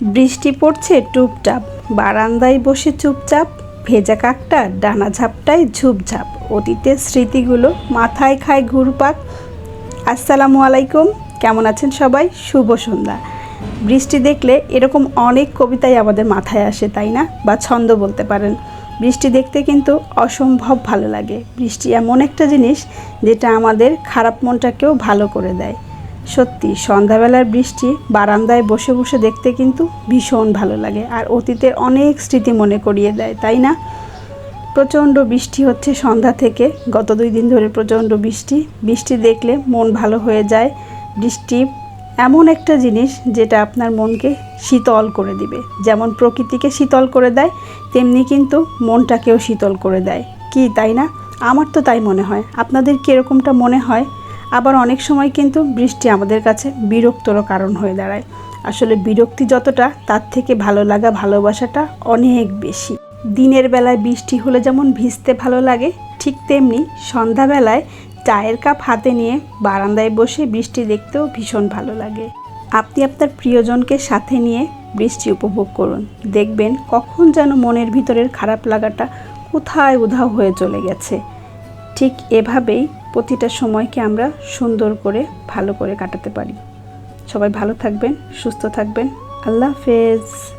বৃষ্টি পড়ছে টুপটাপ বারান্দায় বসে চুপচাপ, ভেজা কাকটা, ডানা ঝাপটায় ঝুপঝাপ। অতীতের স্মৃতিগুলো মাথায় খায় ঘুরপাক। আসসালামু আলাইকুম, কেমন আছেন সবাই? শুভ সন্ধ্যা। বৃষ্টি দেখলে এরকম অনেক কবিতাই আমাদের মাথায় আসে, তাই না? বা ছন্দ বলতে পারেন। বৃষ্টি দেখতে কিন্তু অসম্ভব ভালো লাগে। বৃষ্টি এমন একটা জিনিস যেটা আমাদের খারাপ মনটাকেও ভালো করে দেয়। সত্যি, সন্ধ্যাবেলার বৃষ্টি বারান্দায় বসে বসে দেখতে কিন্তু ভীষণ ভালো লাগে আর অতীতের অনেক স্মৃতি মনে করিয়ে দেয়, তাই না? প্রচণ্ড বৃষ্টি হচ্ছে সন্ধ্যা থেকে, গত দুই দিন ধরে প্রচণ্ড বৃষ্টি। বৃষ্টি দেখলে মন ভালো হয়ে যায় বৃষ্টি এমন একটা জিনিস যেটা আপনার মনকে শীতল করে দিবে। যেমন প্রকৃতিকে শীতল করে দেয়, তেমনি কিন্তু মনটাকেও শীতল করে দেয়। কি, তাই না? আমার তো তাই মনে হয়। আপনাদের কীরকমটা মনে হয়? আবার অনেক সময় কিন্তু বৃষ্টি আমাদের কাছে বিরক্তর কারণ হয়ে দাঁড়ায়। আসলে বিরক্তি যতটা, তার থেকে ভালো লাগা, ভালোবাসাটা অনেক বেশি। দিনের বেলায় বৃষ্টি হলে যেমন ভিজতে ভালো লাগে, ঠিক তেমনি সন্ধ্যাবেলায় চায়ের কাপ হাতে নিয়ে বারান্দায় বসে বৃষ্টি দেখতেও ভীষণ ভালো লাগে। আপনি আপনার প্রিয়জনকে সাথে নিয়ে বৃষ্টি উপভোগ করুন। দেখবেন কখন যেন মনের ভিতরের খারাপ লাগাটা কোথায় উধাও হয়ে চলে গেছে। ঠিক এভাবেই প্রতিটা সময়কে আমরা সুন্দর করে, ভালো করে কাটাতে পারি। সবাই ভালো থাকবেন, সুস্থ থাকবেন। আল্লাহ হাফেজ।